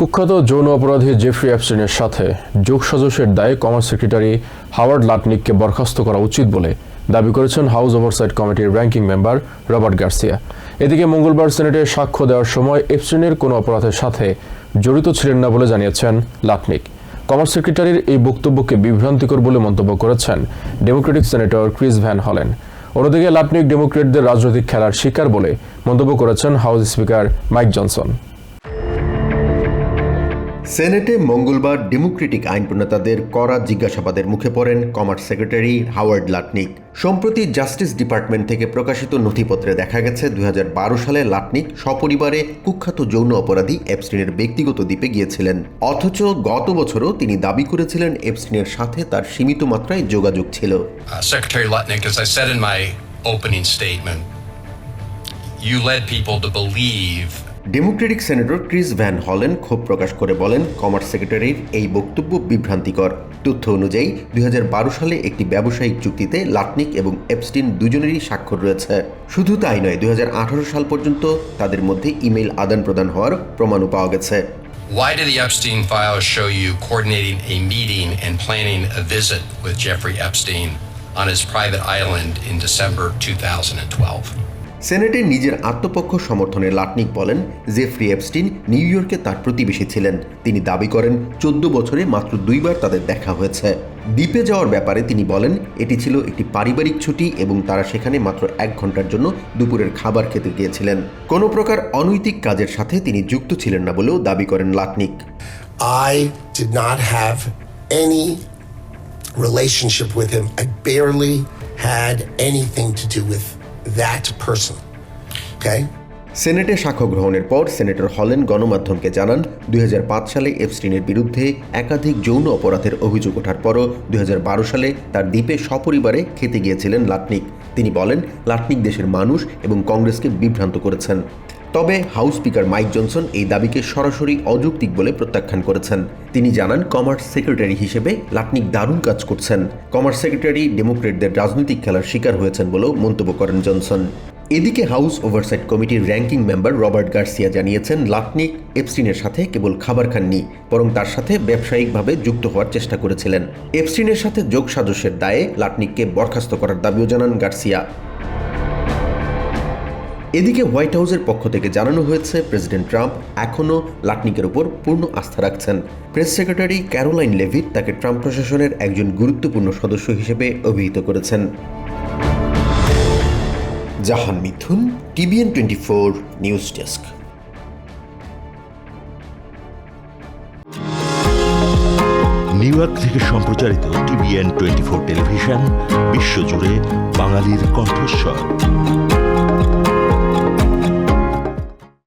কুখ্যাত যৌন অপরাধী জেফ্রি অ্যাপস্টিনের সাথে যোগসাজশের দায়ে কমার্স সেক্রেটারি হাওয়ার্ড লাটনিককে বরখাস্ত করা উচিত বলে দাবি করেছেন হাউস ওভারসাইট কমিটির র্যাঙ্কিং মেম্বার রবার্ট গার্সিয়া। এদিকে মঙ্গলবার সিনেটে সাক্ষ্য দেওয়ার সময় এপস্টিনের কোনো অপরাধের সাথে জড়িত ছিলেন না বলে জানিয়েছেন লাটনিক। কমার্স সেক্রেটারির এই বক্তব্যকে বিভ্রান্তিকর বলে মন্তব্য করেছেন ডেমোক্রেটিক সেনেটর ক্রিস ভ্যান হলেন। অন্যদিকে লাটনিক ডেমোক্রেটদের রাজনৈতিক খেলার শিকার বলে মন্তব্য করেছেন হাউস স্পিকার মাইক জনসন। সেনেটে মঙ্গলবার ডেমোক্রেটিক আইন প্রণেতাদের করা জিজ্ঞাসাবাদের মুখে পড়েন কমার্স সেক্রেটারি হাওয়ার্ড লাটনিক। সম্প্রতি জাস্টিস ডিপার্টমেন্ট থেকে প্রকাশিত নথিপত্রে দেখা গেছে দুই হাজার বারো সালে লাটনিক সপরিবারে কুখ্যাত যৌন অপরাধী এপস্টিনের ব্যক্তিগত দ্বীপে গিয়েছিলেন। অথচ গত বছরও তিনি দাবি করেছিলেন এপস্টিনের সাথে তার সীমিত মাত্রায় যোগাযোগ ছিল। Uh, you led people to believe Democratic senator Chris Van Hollen ক্ষোভ প্রকাশ করে বলেন, কমার্স সেক্রেটারির এই বক্তব্য বিভ্রান্তিকর। তথ্য অনুযায়ী, দুই সালে একটি ব্যবসায়িক চুক্তিতে লাটনিক এবং এপস্টিন দুজনেরই স্বাক্ষর রয়েছে। শুধু তাই নয়, দুই সাল পর্যন্ত তাদের মধ্যে ইমেইল আদান প্রদান হওয়ার প্রমাণও পাওয়া গেছে। Why did the Epstein files show you coordinating a meeting and planning a visit with Jeffrey Epstein on his private island in December 2012? সেনেটে নিজের আত্মপক্ষ সমর্থনে লাটনিক বলেন জেফ্রি এপস্টিন, নিউ ইয়র্কে তার প্রতিবেশী ছিলেন। তিনি দাবি করেন, চোদ্দ বছরে মাত্র দুইবার তাদের দেখা হয়েছে। দ্বীপে যাওয়ার ব্যাপারে তিনি বলেন, এটি ছিল একটি পারিবারিক ছুটি এবং তারা সেখানে মাত্র এক ঘণ্টার জন্য দুপুরের খাবার খেতে গিয়েছিলেন। কোনো প্রকার অনৈতিক কাজের সাথে তিনি যুক্ত ছিলেন না বলেও দাবি করেন Lutnick. I did not have any relationship with him. I barely had anything to do with that person. Okay? সেনেটে সাক্ষ্য গ্রহণের পর সেনেটর হলেন গণমাধ্যমকে জানান, দুই হাজার পাঁচ সালে এফস্টিনের বিরুদ্ধে একাধিক যৌন অপরাধের অভিযোগ ওঠার পরও দুই হাজার বারো সালে তার দ্বীপে সপরিবারে খেতে গিয়েছিলেন লাটনিক তিনি বলেন, লাটনিক দেশের মানুষ এবং কংগ্রেসকে বিভ্রান্ত করেছেন তবে হাউস স্পিকার মাইক জনসন এই দাবিকে সরাসরি অযৌক্তিক বলে প্রত্যাখ্যান করেছেন। তিনি জানান, কমার্স সেক্রেটারি হিসেবে লাটনিক দারুণ কাজ করছেন। কমার্স সেক্রেটারি ডেমোক্রেটদের রাজনৈতিক খেলার শিকার হয়েছেন বলেও মন্তব্য করেন জনসন। এদিকে হাউস ওভারসাইট কমিটির র্যাঙ্কিং মেম্বার রবার্ট গার্সিয়া জানিয়েছেন, লাটনিক এপস্টিনের সাথে কেবল খাবার খাননি, বরং তার সাথে ব্যবসায়িকভাবে যুক্ত হওয়ার চেষ্টা করেছিলেন। এপস্টিনের সাথে যোগ সাজস্যের দায়ে লাটনিককে বরখাস্ত করার দাবিও জানান গার্সিয়া। এদিকে হোয়াইট হাউসের পক্ষ থেকে জানানো হয়েছে, প্রেসিডেন্ট ট্রাম্প এখনও লাটনিকের উপর পূর্ণ আস্থা রাখছেন। প্রেস সেক্রেটারি ক্যারোলাইন লেভিট তাকে ট্রাম্প প্রশাসনের একজন গুরুত্বপূর্ণ সদস্য হিসেবে অভিহিত করেছেন। Jahan Mithun, TVN twenty four news desk. New York থেকে সম্প্রচারিত টিভিএন টোয়েন্টি ফোর টেলিভিশন বিশ্বজুড়ে বাঙালির কণ্ঠস্বর।